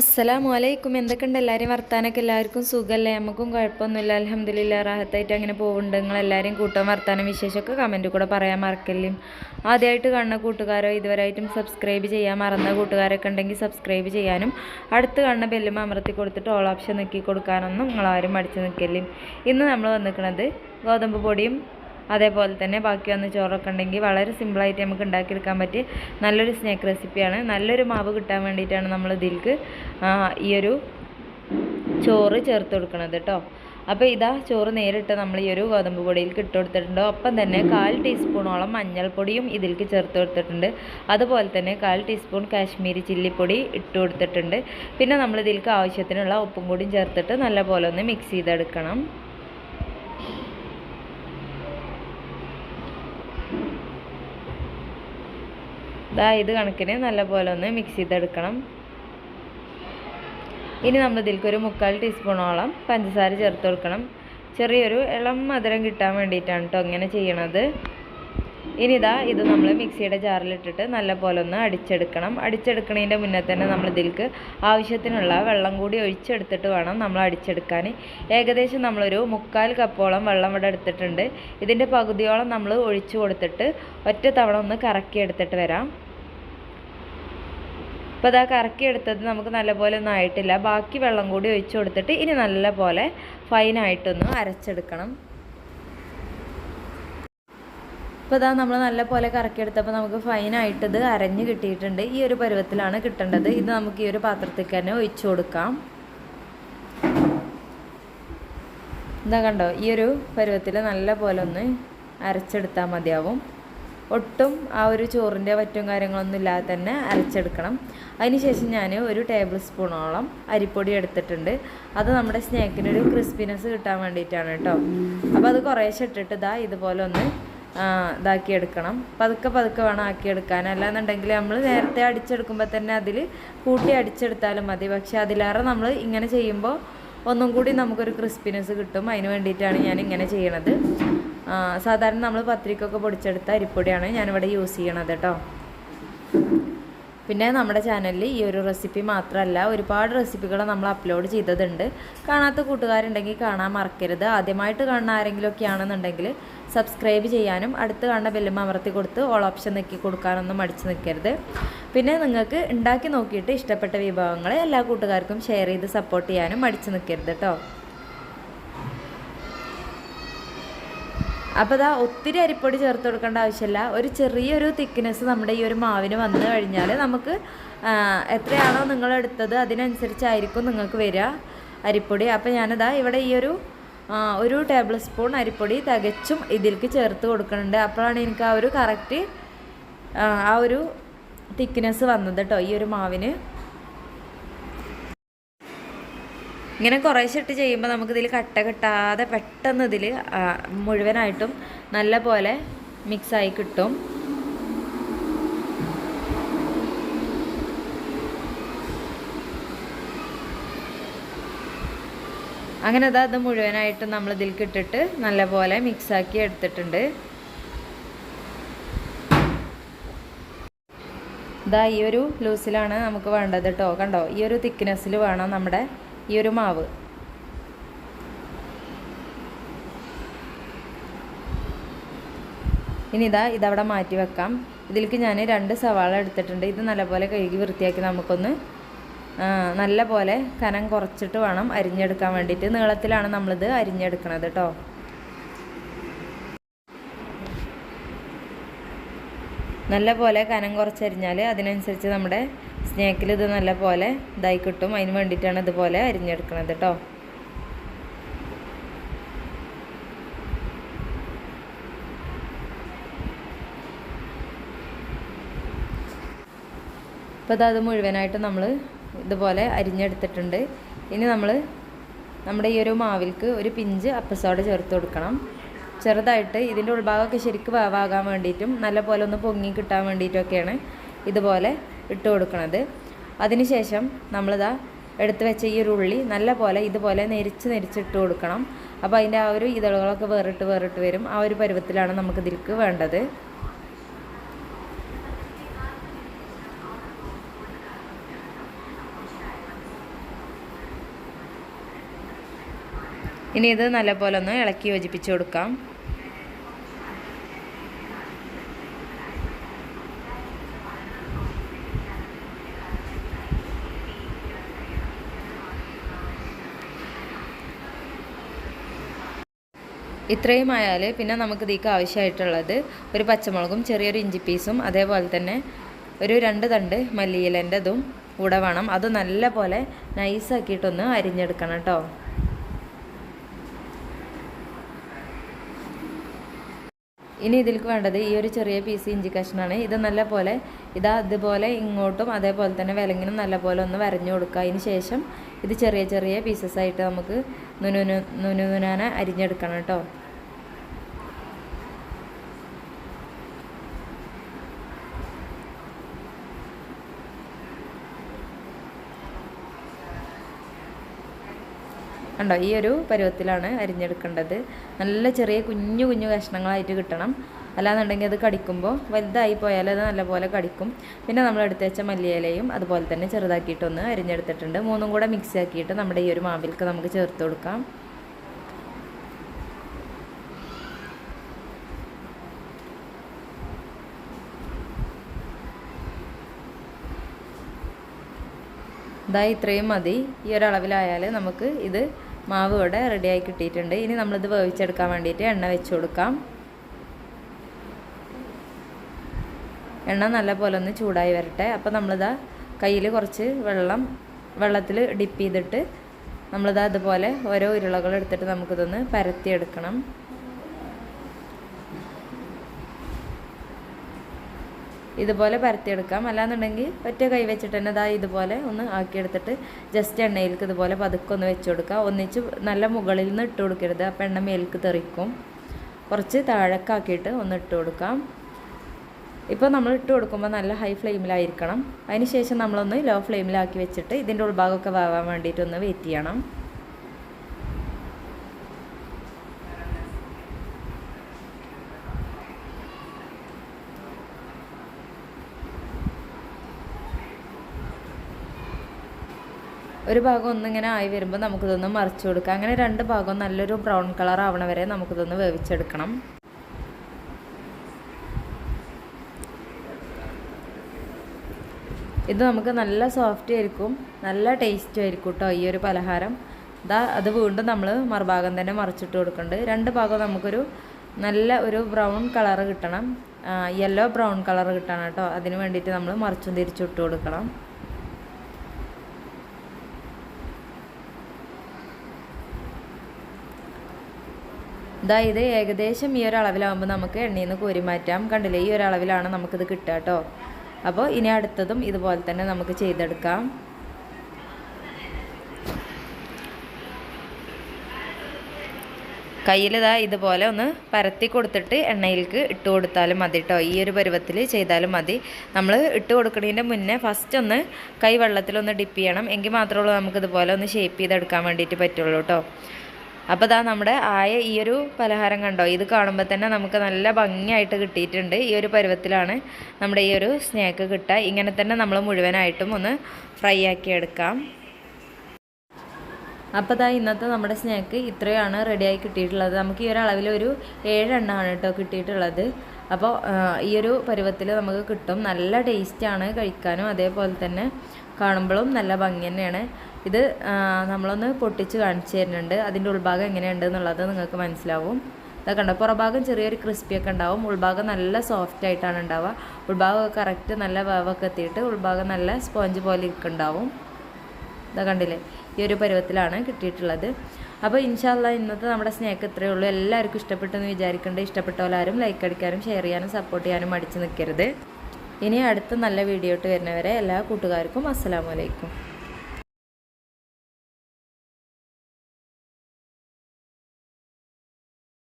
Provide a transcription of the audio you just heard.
അസ്സലാമു അലൈക്കും എന്തൊക്കെയുണ്ട് എല്ലാവരും വർത്താനൊക്കെ? എല്ലാവർക്കും സുഖമല്ലേ? നമുക്കും കുഴപ്പമൊന്നുമില്ല. അലഹമ്മദില്ല റാഹത്തായിട്ട് അങ്ങനെ പോകുന്നുണ്ട് നിങ്ങൾ എല്ലാവരും കൂട്ടം വർത്താനം വിശേഷമൊക്കെ കമന്റ് കൂടെ പറയാൻ മറക്കല്ലേ. ആദ്യമായിട്ട് കാണുന്ന കൂട്ടുകാരോ ഇതുവരെയായിട്ടും സബ്സ്ക്രൈബ് ചെയ്യാൻ മറന്ന കൂട്ടുകാരൊക്കെ ഉണ്ടെങ്കിൽ സബ്സ്ക്രൈബ് ചെയ്യാനും അടുത്ത് കാണുന്ന ബെല്ലും അമർത്തി കൊടുത്തിട്ട് ഓൾ ഓപ്ഷൻ നിൽക്കി കൊടുക്കാനൊന്നും നിങ്ങളാരും മടിച്ച് നിൽക്കല്ലേ. ഇന്ന് നമ്മൾ വന്നിരിക്കുന്നത് ഗോതമ്പ് പൊടിയും അതേപോലെ തന്നെ ബാക്കി വന്ന ചോറൊക്കെ ഉണ്ടെങ്കിൽ വളരെ സിമ്പിളായിട്ട് നമുക്ക് ഉണ്ടാക്കിയെടുക്കാൻ പറ്റിയ നല്ലൊരു സ്നാക്ക് റെസിപ്പിയാണ്. നല്ലൊരു മാവ് കിട്ടാൻ വേണ്ടിയിട്ടാണ് നമ്മൾ ഇതിൽക്ക് ഈ ഒരു ചോറ് ചേർത്ത് കൊടുക്കണത് കേട്ടോ. അപ്പോൾ ഇതാ ചോറ് നേരിട്ട് നമ്മൾ ഈ ഒരു ഗോതമ്പ് പൊടിയിലേക്ക് ഇട്ട് കൊടുത്തിട്ടുണ്ട്. ഒപ്പം തന്നെ കാൽ ടീസ്പൂണോളം മഞ്ഞൾപ്പൊടിയും ഇതിലേക്ക് ചേർത്ത് കൊടുത്തിട്ടുണ്ട്. അതുപോലെ തന്നെ കാൽ ടീസ്പൂൺ കാശ്മീരി ചില്ലിപ്പൊടി ഇട്ട് കൊടുത്തിട്ടുണ്ട്. പിന്നെ നമ്മൾ ഇതിലേക്ക് ആവശ്യത്തിനുള്ള ഉപ്പും കൂടിയും ചേർത്തിട്ട് നല്ലപോലെ ഒന്ന് മിക്സ് ചെയ്തെടുക്കണം. ഇതാ ഇത് കണക്കിന് നല്ലപോലെ ഒന്ന് മിക്സ് ചെയ്തെടുക്കണം. ഇനി നമ്മൾ ഇതിലേക്ക് ഒരു മുക്കാൽ ടീസ്പൂണോളം പഞ്ചസാര ചേർത്ത് കൊടുക്കണം. ചെറിയൊരു ഇളം മധുരം കിട്ടാൻ വേണ്ടിയിട്ടാണ് കേട്ടോ ഇങ്ങനെ ചെയ്യണത്. ഇനി ഇതാ ഇത് നമ്മൾ മിക്സിയുടെ ജാറിലിട്ടിട്ട് നല്ലപോലെ ഒന്ന് അടിച്ചെടുക്കണം. അടിച്ചെടുക്കണതിന്റെ മുന്നേ തന്നെ നമ്മൾ ഇതിലേക്ക് ആവശ്യത്തിനുള്ള വെള്ളം കൂടി ഒഴിച്ചെടുത്തിട്ട് വേണം നമ്മൾ അടിച്ചെടുക്കാൻ ഏകദേശം നമ്മളൊരു മുക്കാൽ കപ്പോളം വെള്ളം ഇവിടെ എടുത്തിട്ടുണ്ട്. ഇതിന്റെ പകുതിയോളം നമ്മൾ ഒഴിച്ചു കൊടുത്തിട്ട് ഒറ്റ തവണ ഒന്ന് കറക്കി എടുത്തിട്ട് വരാം. അപ്പോൾ കറക്കി എടുത്തത് നമുക്ക് നല്ലപോലെ ഒന്നും ആയിട്ടില്ല. ബാക്കി വെള്ളം കൂടി ഒഴിച്ചു കൊടുത്തിട്ട് ഇനി നല്ലപോലെ ഫൈനായിട്ടൊന്ന് അരച്ചെടുക്കണം. അപ്പോൾ ഇതാ നമ്മൾ നല്ലപോലെ കറക്കിയെടുത്തപ്പോൾ നമുക്ക് ഫൈനായിട്ട് ഇത് അരഞ്ഞ് കിട്ടിയിട്ടുണ്ട്. ഈ ഒരു പരുവത്തിലാണ് കിട്ടേണ്ടത്. ഇത് നമുക്ക് ഈ ഒരു പാത്രത്തേക്ക് തന്നെ ഒഴിച്ചു കൊടുക്കാം. എന്താ കണ്ടോ? ഈ ഒരു പരുവത്തിൽ നല്ലപോലെ ഒന്ന് അരച്ചെടുത്താൽ മതിയാവും. ഒട്ടും ആ ഒരു ചോറിന്റെ വറ്റും കാര്യങ്ങളൊന്നും ഇല്ലാതെ തന്നെ അരച്ചെടുക്കണം. അതിനുശേഷം ഞാൻ ഒരു ടേബിൾ സ്പൂണോളം അരിപ്പൊടി എടുത്തിട്ടുണ്ട്. അത് നമ്മുടെ സ്നാക്കിനൊരു ക്രിസ്പിനെസ് കിട്ടാൻ വേണ്ടിയിട്ടാണ് കേട്ടോ. അപ്പോൾ അത് കുറേശ്ശെ ഇട്ടിട്ട് ഇതാ ഇതുപോലെ ഒന്ന് ഇതാക്കി എടുക്കണം. പതുക്കെ പതുക്കെ വേണം ആക്കിയെടുക്കാൻ അല്ലാന്നുണ്ടെങ്കിൽ നമ്മൾ നേരത്തെ അടിച്ചെടുക്കുമ്പോൾ തന്നെ അതിൽ കൂട്ടി അടിച്ചെടുത്താലും മതി. പക്ഷേ അതിലേറെ നമ്മൾ ഇങ്ങനെ ചെയ്യുമ്പോൾ ഒന്നും കൂടി നമുക്കൊരു ക്രിസ്പിനെസ് കിട്ടും. അതിന് വേണ്ടിയിട്ടാണ് ഞാൻ ഇങ്ങനെ ചെയ്യണത്. സാധാരണ നമ്മൾ പത്രിക്കൊക്കെ പൊടിച്ചെടുത്ത അരിപ്പൊടിയാണ് ഞാനിവിടെ യൂസ് ചെയ്യണത് കേട്ടോ. പിന്നെ നമ്മുടെ ചാനലിൽ ഈ ഒരു റെസിപ്പി മാത്രമല്ല ഒരുപാട് റെസിപ്പികൾ നമ്മൾ അപ്ലോഡ് ചെയ്തതുണ്ട്. കാണാത്ത കൂട്ടുകാരുണ്ടെങ്കിൽ കാണാൻ മറക്കരുത്. ആദ്യമായിട്ട് കാണുന്ന ആരെങ്കിലുമൊക്കെ ആണെന്നുണ്ടെങ്കിൽ സബ്സ്ക്രൈബ് ചെയ്യാനും അടുത്ത് കാണുന്ന ബെല്ലും അമർത്തി കൊടുത്ത് ഓൾ ഓപ്ഷൻ നെക്കി കൊടുക്കാനൊന്നും മടിച്ച് നിൽക്കരുത്. പിന്നെ നിങ്ങൾക്ക് ഉണ്ടാക്കി നോക്കിയിട്ട് ഇഷ്ടപ്പെട്ട വിഭവങ്ങൾ എല്ലാ കൂട്ടുകാർക്കും ഷെയർ ചെയ്ത് സപ്പോർട്ട് ചെയ്യാനും മടിച്ച് നിൽക്കരുത് കേട്ടോ. അപ്പോൾ ഇതാ ഒത്തിരി അരിപ്പൊടി ചേർത്ത് കൊടുക്കേണ്ട ആവശ്യമില്ല. ഒരു ചെറിയൊരു തിക്നെസ് നമ്മുടെ ഈ ഒരു മാവിന് വന്നു കഴിഞ്ഞാൽ നമുക്ക് എത്രയാണോ നിങ്ങൾ എടുത്തത് അതിനനുസരിച്ചായിരിക്കും നിങ്ങൾക്ക് വരിക അരിപ്പൊടി. അപ്പോൾ ഞാനിതാ ഇവിടെ ഈ ഒരു ഒരു ടേബിൾ സ്പൂൺ അരിപ്പൊടി തികച്ചും ഇതിലേക്ക് ചേർത്ത് കൊടുക്കുന്നുണ്ട്. അപ്പോഴാണ് എനിക്ക് ആ ഒരു കറക്റ്റ് ആ ഒരു തിക്നെസ് വന്നത് കേട്ടോ ഈ ഒരു മാവിന്. ഇങ്ങനെ കുറേശ്ശെ ഇട്ട് ചെയ്യുമ്പോൾ നമുക്കിതിൽ കട്ട കെട്ടാതെ പെട്ടെന്ന് ഇതിൽ മുഴുവനായിട്ടും നല്ല പോലെ മിക്സായി കിട്ടും. അങ്ങനെ അതാ അത് മുഴുവനായിട്ടും നമ്മൾ ഇതിലേക്ക് ഇട്ടിട്ട് നല്ലപോലെ മിക്സാക്കി എടുത്തിട്ടുണ്ട്. ഇതാ ഈ ഒരു ലൂസിലാണ് നമുക്ക് വേണ്ടത് കേട്ടോ കണ്ടോ? ഈ ഒരു തിക്നെസ്സിൽ വേണം നമ്മുടെ ഈ ഒരു മാവ്. ഇനി ഇതാ ഇതവിടെ മാറ്റി വെക്കാം. ഇതിലേക്ക് ഞാൻ രണ്ട് സവാള എടുത്തിട്ടുണ്ട്. ഇത് നല്ലപോലെ കഴുകി വൃത്തിയാക്കി നമുക്കൊന്ന് നല്ല പോലെ കനം കുറച്ചിട്ട് വേണം അരിഞ്ഞെടുക്കാൻ വേണ്ടിയിട്ട്. നീളത്തിലാണ് നമ്മളിത് അരിഞ്ഞെടുക്കണത് കേട്ടോ നല്ല പോലെ കനം കുറച്ചരിഞ്ഞാൽ അതിനനുസരിച്ച് നമ്മുടെ സ്നേക്കിൽ ഇത് നല്ല പോലെ ഇതായി കിട്ടും അതിന് വേണ്ടിയിട്ടാണ് ഇതുപോലെ അരിഞ്ഞെടുക്കുന്നത് കേട്ടോ അപ്പോൾ അത് മുഴുവനായിട്ട് നമ്മൾ ഇതുപോലെ അരിഞ്ഞെടുത്തിട്ടുണ്ട്. ഇനി നമ്മൾ നമ്മുടെ ഈ ഒരു മാവിൽക്ക് ഒരു പിഞ്ച് അപ്പസോഡ ചേർത്ത് കൊടുക്കണം. ചെറുതായിട്ട് ഇതിന്റെ ഉൾഭാഗമൊക്കെ ശരിക്കും വേവാകാൻ വേണ്ടിയിട്ടും നല്ല പോലെ ഒന്ന് പൊങ്ങി കിട്ടാൻ വേണ്ടിയിട്ടൊക്കെയാണ് ഇതുപോലെ ഇട്ട് കൊടുക്കണത്. അതിനുശേഷം നമ്മളിതാ എടുത്ത് വെച്ച ഈ ഒരു ഉള്ളി നല്ല പോലെ ഇതുപോലെ നെരിച്ച് നെരിച്ചിട്ട് കൊടുക്കണം. അപ്പോൾ അതിന്റെ ആ ഒരു ഇതളുകളൊക്കെ വേറിട്ട് വേറിട്ട് വരും. ആ ഒരു പരുവത്തിലാണ് നമുക്ക് ഇതിലേക്ക് വേണ്ടത്. ഇനി ഇത് നല്ലപോലെ ഒന്ന് ഇളക്കി യോജിപ്പിച്ച് കൊടുക്കാം. ഇത്രയും ആയാൽ പിന്നെ നമുക്ക് ഇതിക്ക് ആവശ്യമായിട്ടുള്ളത് ഒരു പച്ചമുളകും ചെറിയൊരു ഇഞ്ചി പീസും അതേപോലെ തന്നെ ഒരു രണ്ട് തണ്ട് മല്ലിയിലന്റെതും കൂടെ വേണം. അത് നല്ല പോലെ നൈസാക്കിയിട്ടൊന്ന് അരിഞ്ഞെടുക്കണം കേട്ടോ. ഇനി ഇതിലേക്ക് വേണ്ടത് ഈ ഒരു ചെറിയ പീസ് ഇഞ്ചി കഷ്ണമാണ് ഇത് നല്ല പോലെ ഇതാ ഇതുപോലെ ഇങ്ങോട്ടും അതേപോലെ തന്നെ വിലങ്ങിനും നല്ല പോലെ ഒന്ന് വരഞ്ഞു കൊടുക്കുക. അതിന് ശേഷം ഇത് ചെറിയ ചെറിയ പീസസ് ആയിട്ട് നമുക്ക് നുനു നുനു നുനാന അരിഞ്ഞെടുക്കണം കേട്ടോ കണ്ടോ ഈ ഒരു പരുവത്തിലാണ് അരിഞ്ഞെടുക്കേണ്ടത്. നല്ല ചെറിയ കുഞ്ഞു കുഞ്ഞു കഷ്ണങ്ങളായിട്ട് കിട്ടണം. അല്ലാന്നുണ്ടെങ്കിൽ അത് കടിക്കുമ്പോൾ വലുതായി പോയാൽ അത് നല്ലപോലെ കടിക്കും. പിന്നെ നമ്മൾ എടുത്ത് വെച്ച മല്ലിയിലയും അതുപോലെ തന്നെ ചെറുതാക്കിയിട്ടൊന്ന് അരിഞ്ഞെടുത്തിട്ടുണ്ട്. മൂന്നും കൂടെ മിക്സ് ആക്കിയിട്ട് നമ്മുടെ ഈ ഒരു മാവിൽക്ക് നമുക്ക് ചേർത്ത് കൊടുക്കാം. ഇതാ ഇത്രയും മതി. ഈ ഒരളവിലായാൽ നമുക്ക് ഇത് മാവ് ഇവിടെ റെഡിയായി കിട്ടിയിട്ടുണ്ട്. ഇനി നമ്മളിത് വേവിച്ചെടുക്കാൻ വേണ്ടിയിട്ട് എണ്ണ വെച്ച് കൊടുക്കാം. എണ്ണ നല്ല പോലെ ഒന്ന് ചൂടായി വരട്ടെ. അപ്പോൾ നമ്മളിതാ കയ്യിൽ കുറച്ച് വെള്ളം വെള്ളത്തിൽ ഡിപ്പ് ചെയ്തിട്ട് നമ്മളിതാ അതുപോലെ ഓരോ ഉരുളകൾ എടുത്തിട്ട് നമുക്കിതൊന്ന് പരത്തിയെടുക്കണം. ഇതുപോലെ പരത്തിയെടുക്കാം. അല്ലാന്നുണ്ടെങ്കിൽ ഒറ്റ കൈ വെച്ചിട്ട് തന്നെ ഇതാ ഇതുപോലെ ഒന്ന് ആക്കിയെടുത്തിട്ട് ജസ്റ്റ് എണ്ണയിലേക്ക് ഇതുപോലെ പതുക്കെ ഒന്ന് വെച്ച് കൊടുക്കുക. ഒന്നിച്ച് നല്ല മുകളിൽ നിന്ന് ഇട്ട് കൊടുക്കരുത്. അപ്പോൾ എണ്ണ മേലേക്ക് തെറിക്കും. കുറച്ച് താഴക്കാക്കിയിട്ട് ഒന്ന് ഇട്ട് കൊടുക്കാം. ഇപ്പോൾ നമ്മൾ ഇട്ട് കൊടുക്കുമ്പോൾ നല്ല ഹൈ ഫ്ലെയിമിലായിരിക്കണം അതിന് ശേഷം നമ്മളൊന്ന് ലോ ഫ്ലെയിമിലാക്കി വെച്ചിട്ട് ഇതിന്റെ ഉൾഭാഗമൊക്കെ വാവാൻ വേണ്ടിയിട്ടൊന്ന് വെയിറ്റ് ചെയ്യണം. ഒരു ഭാഗം ഒന്നിങ്ങനെ ആയി വരുമ്പോൾ നമുക്കിതൊന്ന് മറിച്ചു കൊടുക്കാം. അങ്ങനെ രണ്ട് ഭാഗവും നല്ലൊരു ബ്രൗൺ കളർ ആവണ വരെ നമുക്കിതൊന്ന് വേവിച്ചെടുക്കണം. ഇത് നമുക്ക് നല്ല സോഫ്റ്റ് ആയിരിക്കും. നല്ല ടേസ്റ്റും ആയിരിക്കും കേട്ടോ ഈ ഒരു പലഹാരം. ഇതാ അത് വീണ്ടും നമ്മൾ മറുഭാഗം തന്നെ മറിച്ചിട്ട് കൊടുക്കുന്നുണ്ട് രണ്ട് ഭാഗം നമുക്കൊരു നല്ല ഒരു ബ്രൗൺ കളർ കിട്ടണം. യെല്ലോ ബ്രൗൺ കളർ കിട്ടണം കേട്ടോ അതിന് വേണ്ടിയിട്ട് നമ്മൾ മറിച്ചും തിരിച്ചിട്ട് കൊടുക്കണം. ഇതാ ഇത് ഏകദേശം ഈ ഒരു അളവിലാകുമ്പോൾ നമുക്ക് എണ്ണയിൽ നിന്ന് കോരി മാറ്റാം കണ്ടില്ലേ? ഈ ഒരു അളവിലാണ് നമുക്കിത് കിട്ടുക കേട്ടോ അപ്പോൾ ഇനി അടുത്തതും ഇതുപോലെ തന്നെ നമുക്ക് ചെയ്തെടുക്കാം. കയ്യിലിതാ ഇതുപോലെ ഒന്ന് പരത്തി കൊടുത്തിട്ട് എണ്ണയിലേക്ക് ഇട്ട് കൊടുത്താലും മതി കേട്ടോ ഈ ഒരു പരുവത്തിൽ ചെയ്താലും മതി. നമ്മൾ ഇട്ട് കൊടുക്കുന്നതിന്റെ മുന്നേ ഫസ്റ്റ് ഒന്ന് കൈ വെള്ളത്തിലൊന്ന് ഡിപ്പ് ചെയ്യണം. എങ്കിൽ മാത്രമേ ഉള്ളൂ നമുക്കിതുപോലെ ഒന്ന് ഷേപ്പ് ചെയ്തെടുക്കാൻ വേണ്ടിയിട്ട് പറ്റുള്ളൂ കേട്ടോ അപ്പോൾ ഇതാ നമ്മുടെ ആയ ഈ ഒരു പലഹാരം കണ്ടോ? ഇത് കാണുമ്പോൾ തന്നെ നമുക്ക് നല്ല ഭംഗിയായിട്ട് കിട്ടിയിട്ടുണ്ട് ഈ ഒരു പരുവത്തിലാണ് നമ്മുടെ ഈ ഒരു സ്നാക്ക് കിട്ടുക ഇങ്ങനെ തന്നെ നമ്മൾ മുഴുവനായിട്ടും ഒന്ന് ഫ്രൈ ആക്കി എടുക്കാം. അപ്പോൾ ഇതാ ഇന്നത്തെ നമ്മുടെ സ്നാക്ക് ഇത്രയാണ് റെഡിയായി കിട്ടിയിട്ടുള്ളത്. നമുക്ക് ഈ ഒരു അളവിൽ ഒരു ഏഴെണ്ണമാണ് കേട്ടോ കിട്ടിയിട്ടുള്ളത്. അപ്പോൾ ഈ ഒരു പരുവത്തിൽ നമുക്ക് കിട്ടും. നല്ല ടേസ്റ്റാണ് കഴിക്കാനും. അതേപോലെ തന്നെ കാണുമ്പോഴും നല്ല ഭംഗി തന്നെയാണ്. ഇത് നമ്മളൊന്ന് പൊട്ടിച്ച് കാണിച്ചു തരുന്നുണ്ട്. അതിന്റെ ഉൾഭാഗം എങ്ങനെയുണ്ട് എന്നുള്ളത് നിങ്ങൾക്ക് മനസ്സിലാവും. ഇതൊക്കെ കണ്ടോ പുറഭാഗം ചെറിയൊരു ക്രിസ്പിയൊക്കെ ഉണ്ടാവും. ഉൾഭാഗം നല്ല സോഫ്റ്റ് ആയിട്ടാണ് ഉണ്ടാവുക. ഉൾഭാഗം കറക്റ്റ് നല്ല വേവൊക്കെ എത്തിയിട്ട് ഉൾഭാഗം നല്ല സ്പോഞ്ച് പോലെ ഇരിക്കുന്നുണ്ടാവും ഇതാ കണ്ടില്ലേ ഈ ഒരു പരുവത്തിലാണ് കിട്ടിയിട്ടുള്ളത്. അപ്പോൾ ഇൻഷാല്ല ഇന്നത്തെ നമ്മുടെ സ്നേഹം ഇത്രയേ ഉള്ളൂ. എല്ലാവർക്കും ഇഷ്ടപ്പെട്ടെന്ന് വിചാരിക്കേണ്ട. ഇഷ്ടപ്പെട്ടവരാരും ലൈക്ക് അടിക്കാനും ഷെയർ ചെയ്യാനും സപ്പോർട്ട് ചെയ്യാനും മടിച്ച് നിൽക്കരുത്. ഇനി അടുത്ത നല്ല വീഡിയോ ഇട്ട് വരുന്നവരെ എല്ലാ കൂട്ടുകാർക്കും അസ്സാം വലൈക്കും